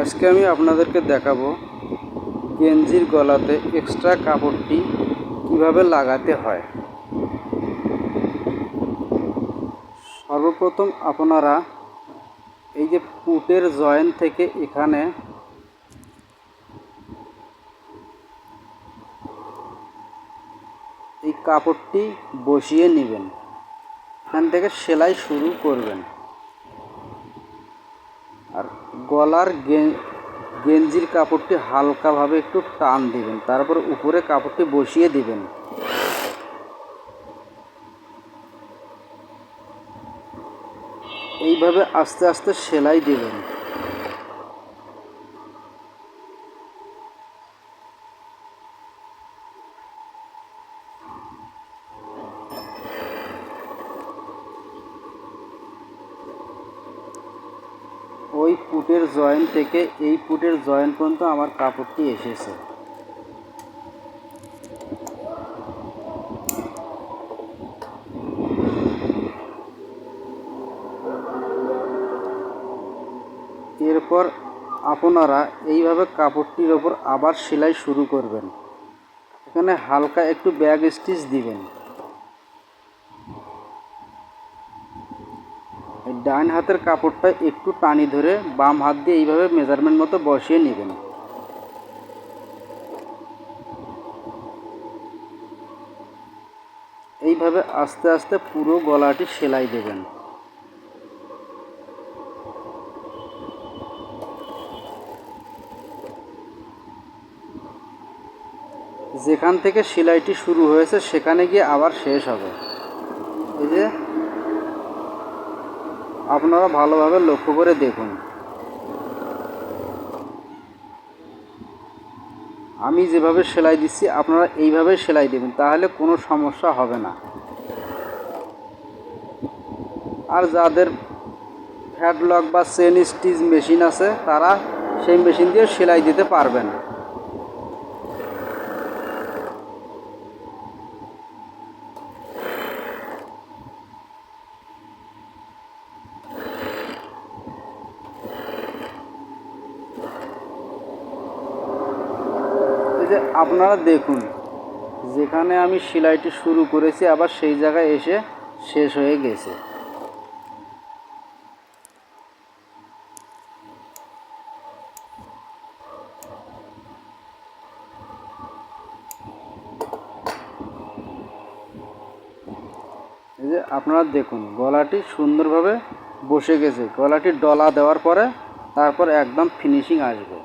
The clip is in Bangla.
আজকে আমি আপনাদেরকে দেখাবো গেঞ্জির গলাতে এক্সট্রা কাপড়টি কীভাবে লাগাতে হয়। সর্বপ্রথম আপনারা এই যে পুটের জয়েন থেকে এখানে এই কাপড়টি বসিয়ে নেবেন। এখান থেকে সেলাই শুরু করবেন আর গলার গেঞ্জির কাপড়টি হালকাভাবে একটু টান দিবেন, তারপর উপরে কাপড়টি বসিয়ে দিবেন। এইভাবে আস্তে আস্তে সেলাই দিবেন। ওই পুটের জয়েন থেকে এই পুটের জয়েন পর্যন্ত আমার কাপড়টি এসেছে। এরপর আপনারা এইভাবে কাপড়টির ওপর আবার সেলাই শুরু করবেন। এখানে হালকা একটু ব্যাগ স্টিচ দিবেন। ডান হাতের কাপড়টা একটু টানি ধরে বাম হাত দিয়ে এইভাবে মেজারমেন্ট মতো বসিয়ে নেবেন। এইভাবে আস্তে আস্তে পুরো গলাটি সেলাই দেবেন। যেখান থেকে সেলাইটি শুরু হয়েছে সেখানে গিয়ে আবার শেষ হবে। এই যে আপনারা ভালোভাবে লক্ষ্য করে দেখুন। আমি যেভাবে সেলাই দিচ্ছি, আপনারা এইভাবে সেলাই দেবেন, তাহলে কোনো সমস্যা হবে না। আর যাদের হ্যাডলক বা চেন স্টিচ মেশিন আছে, তারা সেই মেশিন দিয়ে সেলাই দিতে পারবেন যে আপনারা দেখুন, যেখানে আমি সেলাইটি শুরু করেছি, আবার সেই জায়গায় এসে শেষ হয়ে গেছে। এই যে আপনারা দেখুন, গলাটি সুন্দরভাবে বসে গেছে। গলাটি ডলা দেওয়ার পরে তারপর একদম ফিনিশিং আসবে।